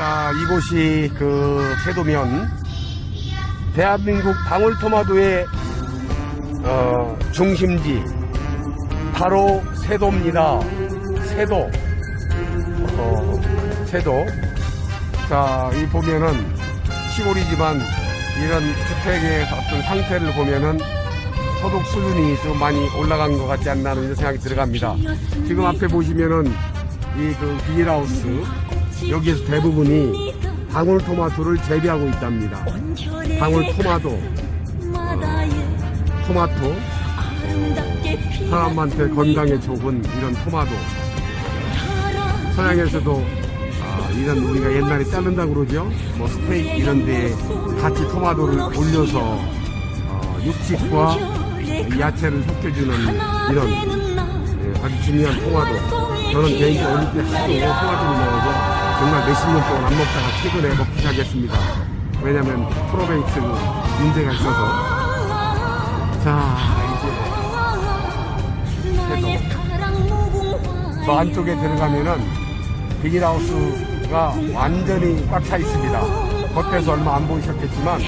자, 이곳이 그 세도면 대한민국 방울토마토의 어, 중심지 바로 세도입니다. 세도. 어, 세도. 자, 이 보면은 시골이지만 이런 주택의 어떤 상태를 보면은 소득 수준이 좀 많이 올라간 것 같지 않나 하는 생각이 들어갑니다. 지금 앞에 보시면은 이 그 비닐하우스 여기에서 대부분이 방울토마토를 재배하고 있답니다. 방울토마토, 토마토, 사람한테 건강에 좋은 이런 토마토. 서양에서도 아, 이런 우리가 옛날에 자른다고 그러죠. 뭐 스테이크 이런 데에 같이 토마토를 올려서 어, 육식과 야채를 섞여주는 이런 예, 아주 중요한 토마토. 저는 개인적으로 어릴 때 하도 토마토를 먹어서 몇십 년 동안 안 먹다가 최근에 먹기 시작했습니다. 왜냐면 프로베이트 문제가 있어서. 자, 이제 저 안쪽에 들어가면은 비닐하우스가 완전히 꽉 차 있습니다. 겉에서 얼마 안 보이셨겠지만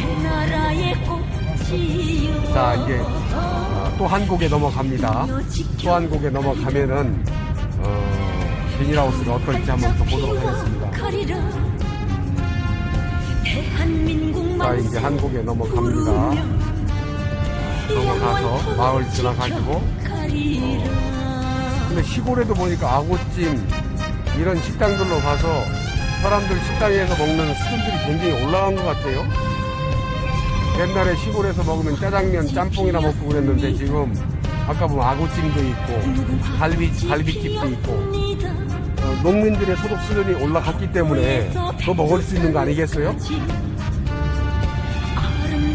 자 이제 어, 또한 곡에 넘어갑니다. 또 한 곡에 넘어가면은 어, 비닐하우스가 어떨지 한번 또 보도록 하겠습니다. 자 이제 한 곡에 넘어갑니다. 넘어가서 마을 지나가지고 근데 시골에도 보니까 아구찜 이런 식당들로 가서 사람들 식당에서 먹는 수준들이 굉장히 올라간 것 같아요. 옛날에 시골에서 먹으면 짜장면, 짬뽕이나 먹고 그랬는데 지금 아까 보면 아구찜도 있고 갈비 갈비집도 있고 어, 농민들의 소득 수준이 올라갔기 때문에 더 먹을 수 있는 거 아니겠어요?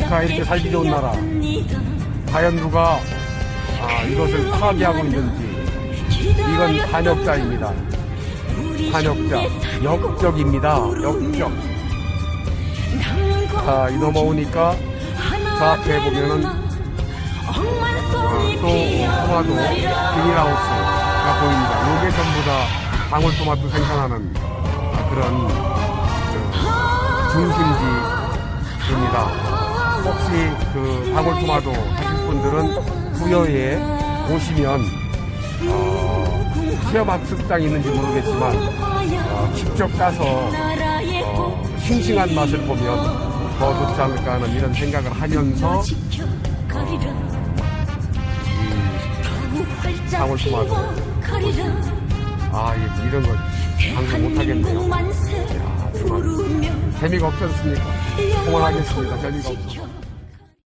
자 이렇게 살기 좋은 나라 과연 누가 아, 이것을 파괴하고 있는지 이건 반역자입니다. 반역자 역적입니다. 역적. 자, 이 넘어오니까 저 앞에 보면은 어, 또 토마토 비닐하우스가 보입니다. 요게 전부 다 방울토마토 생산하는 그런 저 중심지입니다. 혹시 그 방울토마토 하실 분들은 부여에 오시면 어, 체험학습장이 있는지 모르겠지만 어, 직접 가서 어, 싱싱한 맛을 보면 더 좋지 않을까 하는 이런 생각을 하면서 방울토마토 아 예, 이런 거 방송 못하겠네요. 야, 정말 재미가 없지 않습니까? 그만하겠습니다. 재미가 없어